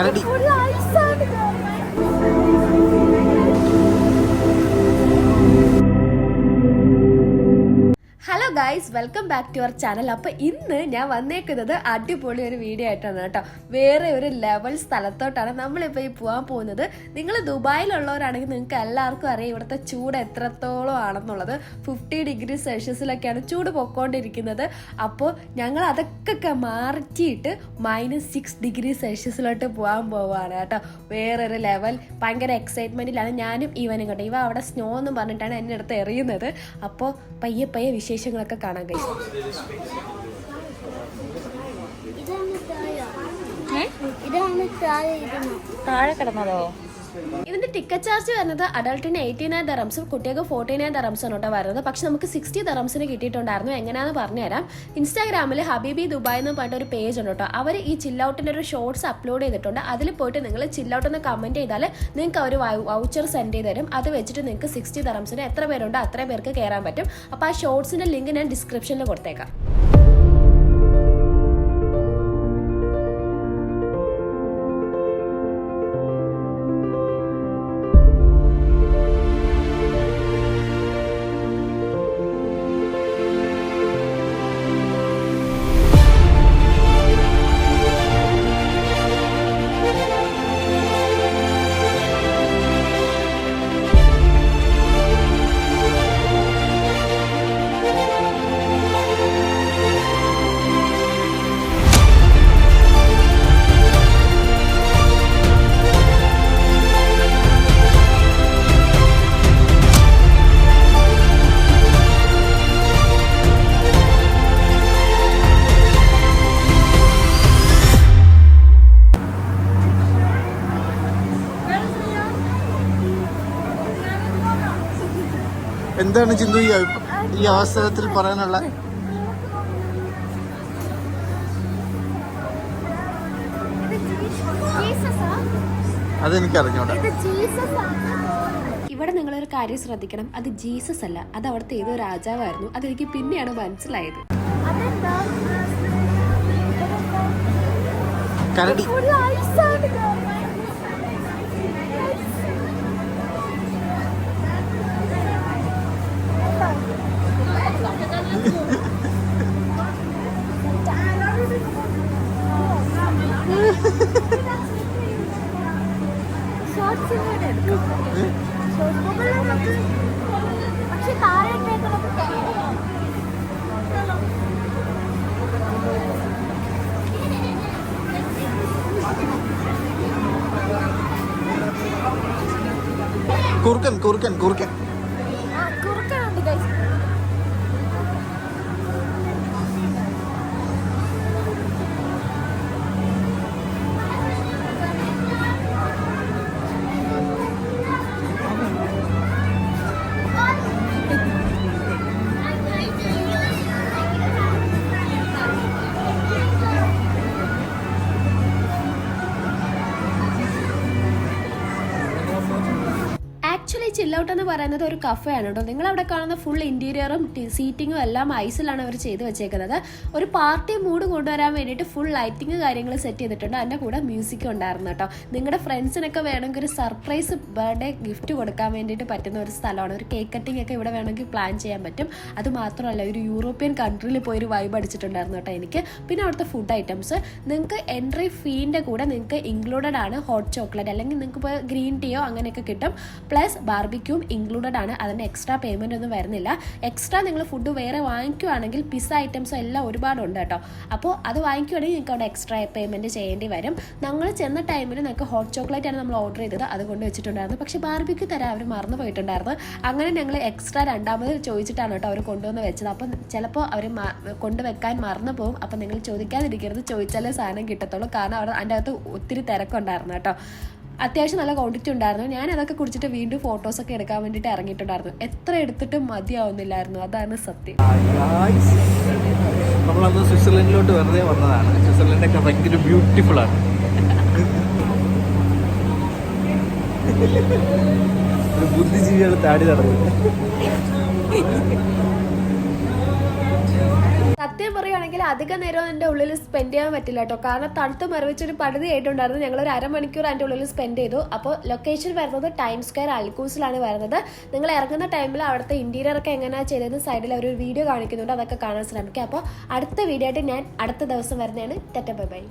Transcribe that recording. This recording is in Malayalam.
കരടി guys welcome back to our channel അപ്പോൾ ഇന്ന് ഞാൻ വന്നേക്കുന്നത് അടിപൊളി ഒരു വീഡിയോ ആയിട്ടാണ് കേട്ടോ. വേറെ ഒരു ലെവൽ സ്ഥലത്തോട്ടാണ് നമ്മളിപ്പോൾ ഈ പോകാൻ പോകുന്നത്. നിങ്ങൾ ദുബായിലുള്ളവരാണെങ്കിൽ നിങ്ങൾക്ക് എല്ലാവർക്കും അറിയാം ഇവിടുത്തെ ചൂട് എത്രത്തോളം ആണെന്നുള്ളത്. ഫിഫ്റ്റി ഡിഗ്രി സെൽഷ്യസിലൊക്കെയാണ് ചൂട് പൊക്കോണ്ടിരിക്കുന്നത്. അപ്പോൾ ഞങ്ങൾ അതൊക്കെ മാറ്റിയിട്ട് മൈനസ് സിക്സ് ഡിഗ്രി സെൽഷ്യസിലോട്ട് പോകാൻ പോവുകയാണ് കേട്ടോ. വേറൊരു ലെവൽ ഭയങ്കര എക്സൈറ്റ്മെന്റിലാണ് ഞാനും ഇവനും കേട്ടോ. ഇവ അവിടെ സ്നോ എന്ന് പറഞ്ഞിട്ടാണ് എന്നെ അടുത്ത് എറിയുന്നത്. അപ്പോൾ പയ്യെ പയ്യെ വിശേഷങ്ങളൊക്കെ കാണാൻ കഴിയും. താഴെ കിടന്നതോ? ഇതിന്റെ ടിക്കറ്റ് ചാർജ് വരുന്നത് അഡൾട്ടിന് എയ്റ്റി നയൻ ദറംസും കുട്ടികൾക്ക് ഫോർട്ടി നയൻ ദറംസും കേട്ടോ വരുന്നത്. പക്ഷെ നമുക്ക് സിക്സ്റ്റി ദറംസിന് കിട്ടിയിട്ടുണ്ടായിരുന്നു. എങ്ങനെയാണെന്ന് പറഞ്ഞുതരാം. ഇൻസ്റ്റാഗ്രാമിൽ ഹബീബി ദുബായ് എന്ന് പറഞ്ഞിട്ട് ഒരു പേജ് ഉണ്ട് കേട്ടോ. അവർ ഈ ചില്ലൗട്ടിന്റെ ഒരു ഷോർട്സ് അപ്ലോഡ് ചെയ്തിട്ടുണ്ട്. അതിൽ പോയിട്ട് നിങ്ങൾ ചില്ലൗട്ട് എന്ന് കമന്റ് ചെയ്താൽ നിങ്ങൾക്ക് അവർ വൗച്ചർ സെൻഡ് ചെയ്ത് തരും. അത് വെച്ചിട്ട് നിങ്ങൾക്ക് സിക്സ്റ്റി ദറംസിന് എത്ര പേരുണ്ടോ അത്രയും പേർക്ക് കയറാൻ പറ്റും. അപ്പോൾ ആ ഷോർട്സിന്റെ ലിങ്ക് ഞാൻ ഡിസ്ക്രിപ്ഷനിൽ കൊടുത്തേക്കാം. എന്താണ് ചിന്തു ഈ ഈ അവസരത്തിൽ പറയാനുള്ള? ഇവിടെ നിങ്ങളൊരു കാര്യം ശ്രദ്ധിക്കണം. അത് ജീസസ് അല്ല. അത് അവിടുത്തെ ഏതോ രാജാവായിരുന്നു. അതെനിക്ക് പിന്നെയാണ് മനസ്സിലായത്. കരടി. കുറുക്കൻ കുറുക്കൻ കുറുക്കൻ. ചില്ലൗട്ട് എന്ന് പറയുന്നത് ഒരു കഫേ ആണ് കേട്ടോ. നിങ്ങൾ അവിടെ കാണുന്ന ഫുൾ ഇന്റീരിയറും സീറ്റിങ്ങും എല്ലാം ഐസിലാണ് അവർ ചെയ്ത് വെച്ചേക്കുന്നത്. ഒരു പാർട്ടി മൂഡ് കൊണ്ടുവരാൻ വേണ്ടിയിട്ട് ഫുൾ ലൈറ്റിംഗ് കാര്യങ്ങൾ സെറ്റ് ചെയ്തിട്ടുണ്ട്. അതിന്റെ കൂടെ മ്യൂസിക് ഉണ്ടായിരുന്നു കേട്ടോ. നിങ്ങളുടെ ഫ്രണ്ട്സിനൊക്കെ വേണമെങ്കിൽ ഒരു സർപ്രൈസ് ബർത്ത്ഡേ ഗിഫ്റ്റ് കൊടുക്കാൻ വേണ്ടിയിട്ട് പറ്റുന്ന ഒരു സ്ഥലമാണ്. ഒരു കേക്ക് കട്ടിംഗ് ഒക്കെ ഇവിടെ വേണമെങ്കിൽ പ്ലാൻ ചെയ്യാൻ പറ്റും. അത് മാത്രമല്ല ഒരു യൂറോപ്യൻ കൺട്രിയിൽ പോയി ഒരു വൈബ് അടിച്ചിട്ടുണ്ടായിരുന്നു കേട്ടോ എനിക്ക്. പിന്നെ അവിടുത്തെ ഫുഡ് ഐറ്റംസ് നിങ്ങൾക്ക് എൻട്രി ഫീന്റെ കൂടെ നിങ്ങൾക്ക് ഇൻക്ലൂഡഡ് ആണ് ഹോട്ട് ചോക്ലേറ്റ് അല്ലെങ്കിൽ നിങ്ങൾക്ക് ഇപ്പോൾ ഗ്രീൻ ടീയോ അങ്ങനെയൊക്കെ കിട്ടും. പ്ലസ് ബാർബിക്യൂം ഇൻക്ലൂഡഡ് ആണ്. അതിന് എക്സ്ട്രാ പേയ്മെന്റ് ഒന്നും വരുന്നില്ല. എക്സ്ട്രാ നിങ്ങൾ ഫുഡ് വേറെ വാങ്ങിക്കുകയാണെങ്കിൽ പിസ്സ ഐറ്റംസും എല്ലാം ഒരുപാടുണ്ട് കേട്ടോ. അപ്പോൾ അത് വാങ്ങിക്കുകയാണെങ്കിൽ നിങ്ങൾക്ക് അവിടെ എക്സ്ട്രാ പേയ്മെന്റ് ചെയ്യേണ്ടി വരും. ഞങ്ങൾ ചെന്ന ടൈമിൽ നിങ്ങൾക്ക് ഹോട്ട് ചോക്ലേറ്റ് ആണ് നമ്മൾ ഓർഡർ ചെയ്തത്. അതുകൊണ്ട് വെച്ചിട്ടുണ്ടായിരുന്നു. പക്ഷേ ബാർബിക്യൂ തരാൻ അവർ മറന്നു പോയിട്ടുണ്ടായിരുന്നു. അങ്ങനെ ഞങ്ങൾ എക്സ്ട്രാ രണ്ടാമത് ചോദിച്ചിട്ടാണ് കേട്ടോ അവർ കൊണ്ടുവന്ന് വെച്ചത്. അപ്പോൾ ചിലപ്പോൾ അവർ കൊണ്ടുവെക്കാൻ മറന്നു പോകും. അപ്പം നിങ്ങൾ ചോദിക്കാതിരിക്കരുത്. ചോദിച്ചാലേ സാധനം കിട്ടത്തുള്ളൂ. കാരണം അവിടെ അതിന്റെ അകത്ത് ഒത്തിരി തിരക്കുണ്ടായിരുന്നു കേട്ടോ. അത്യാവശ്യം നല്ല ക്വാണ്ടിറ്റി ഉണ്ടായിരുന്നു. ഞാൻ അതൊക്കെ കുടിച്ചിട്ട് വീണ്ടും ഫോട്ടോസൊക്കെ എടുക്കാൻ വേണ്ടിയിട്ട് ഇറങ്ങിയിട്ടുണ്ടായിരുന്നു. എത്ര എടുത്തിട്ടും മതിയാവുന്നില്ലായിരുന്നു. അതാണ് സത്യം. നമ്മളന്ന് സ്വിറ്റ്സർലൻഡിലോട്ട് വെറുതെ വന്നതാണ്. സ്വിറ്റ്സർലൻഡൊക്കെ ഭയങ്കര ബ്യൂട്ടിഫുൾ ആണ്. ബുദ്ധിജീവികൾ താടി നടന്നു സത്യം പറയുകയാണെങ്കിൽ അധിക നേരം എന്റെ ഉള്ളിൽ സ്പെൻഡ് ചെയ്യാൻ പറ്റില്ല കേട്ടോ കാരണം തണുത്ത് മരവിച്ചൊരു പടുതി ആയിട്ടുണ്ടായിരുന്നു. ഞങ്ങൾ ഒരു അരമണിക്കൂർ അതിന്റെ ഉള്ളിൽ സ്പെൻഡ് ചെയ്തു. അപ്പോൾ ലൊക്കേഷൻ വരുന്നത് ടൈം സ്ക്വയർ അൽക്കൂസിലാണ് വരുന്നത്. നിങ്ങൾ ഇറങ്ങുന്ന ടൈമിൽ അവിടുത്തെ ഇന്റീരിയർ ഒക്കെ എങ്ങനെയാണ് ചെയ്തതെന്ന് സൈഡിൽ അവർ ഒരു വീഡിയോ കാണിക്കുന്നുണ്ട്. അതൊക്കെ കാണാൻ ശ്രമിക്കുക അപ്പോൾ അടുത്ത വീഡിയോ ആയിട്ട് ഞാൻ അടുത്ത ദിവസം വരുന്നതാണ്. ടെറ്റ ബൈ ബൈ.